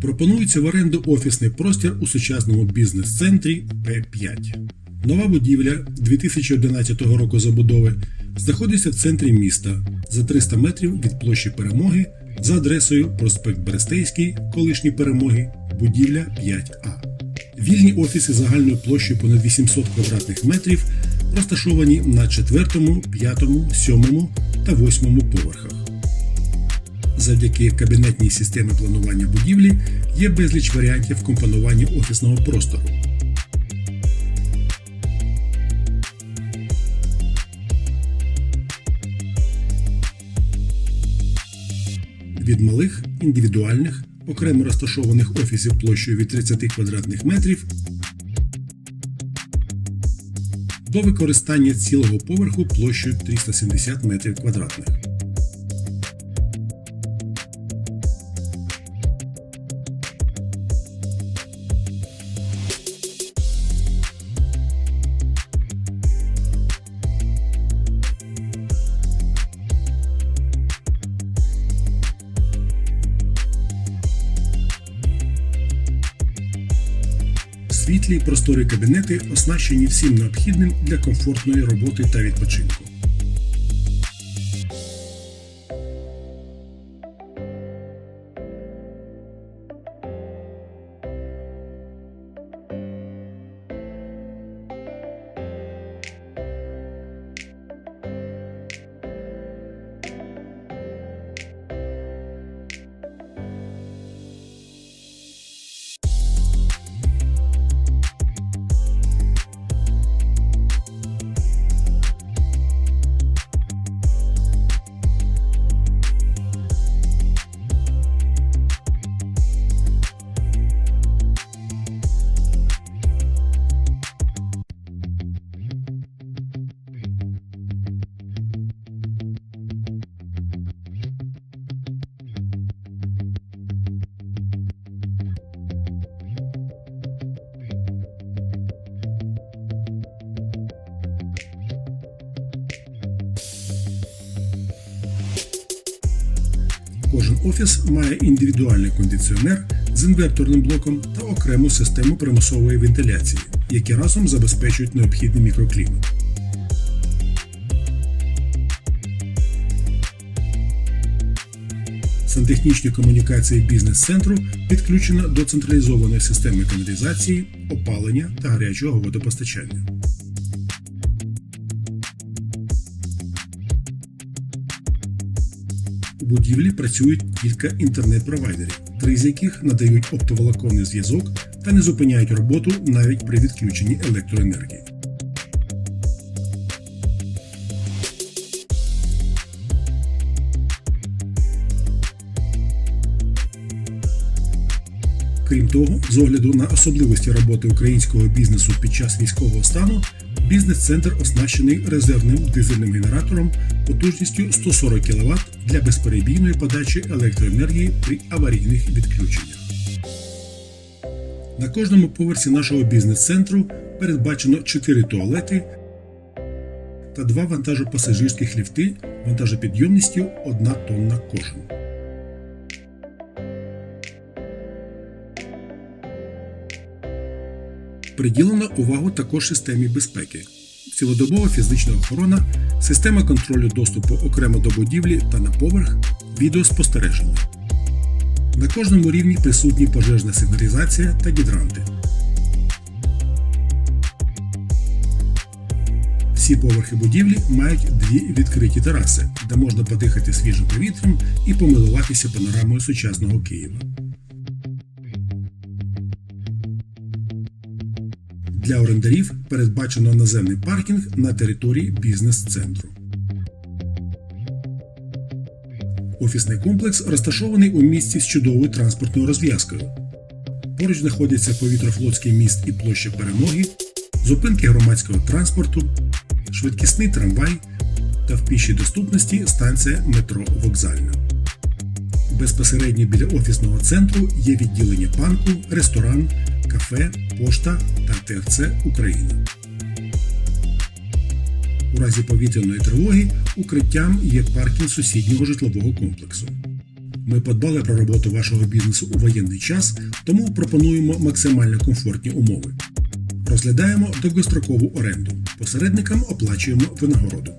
Пропонується в оренду офісний простір у сучасному бізнес-центрі П5. Нова будівля 2011 року забудови знаходиться в центрі міста за 300 метрів від площі Перемоги за адресою проспект Берестейський, колишні перемоги, будівля 5А. Вільні офіси загальною площею понад 800 квадратних метрів розташовані на 4, 5, 7 та 8 поверхах. Завдяки кабінетній системі планування будівлі є безліч варіантів компонування офісного простору. Від малих індивідуальних, окремо розташованих офісів площею від 30 квадратних метрів до використання цілого поверху площею 370 метрів квадратних. Світлі просторі кабінети оснащені всім необхідним для комфортної роботи та відпочинку. Кожен офіс має індивідуальний кондиціонер з інверторним блоком та окрему систему примусової вентиляції, які разом забезпечують необхідний мікроклімат. Сантехнічні комунікації бізнес-центру підключено до централізованої системи каналізації, опалення та гарячого водопостачання. У будівлі працюють кілька інтернет-провайдерів, три з яких надають оптоволоконний зв'язок та не зупиняють роботу навіть при відключенні електроенергії. Крім того, з огляду на особливості роботи українського бізнесу під час військового стану, бізнес-центр оснащений резервним дизельним генератором потужністю 140 кВт для безперебійної подачі електроенергії при аварійних відключеннях. На кожному поверсі нашого бізнес-центру передбачено 4 туалети та 2 вантажопасажирських ліфти вантажопідйомністю 1 тонна кожен. Приділено увагу також системі безпеки. Цілодобова фізична охорона, система контролю доступу окремо до будівлі та на поверх, відеоспостереження. На кожному рівні присутні пожежна сигналізація та гідранти. Всі поверхи будівлі мають дві відкриті тераси, де можна подихати свіжим повітрям і помилуватися панорамою сучасного Києва. Для орендарів передбачено наземний паркінг на території бізнес-центру. Офісний комплекс розташований у місті з чудовою транспортною розв'язкою. Поруч знаходяться повітрофлотський міст і площа Перемоги, зупинки громадського транспорту, швидкісний трамвай та в пішій доступності станція метро Вокзальна. Безпосередньо біля офісного центру є відділення банку, ресторан, кафе, пошта та ТРЦ Україна. У разі повітряної тривоги укриттям є паркінг сусіднього житлового комплексу. Ми подбали про роботу вашого бізнесу у воєнний час, тому пропонуємо максимально комфортні умови. Розглядаємо довгострокову оренду. Посередникам оплачуємо винагороду.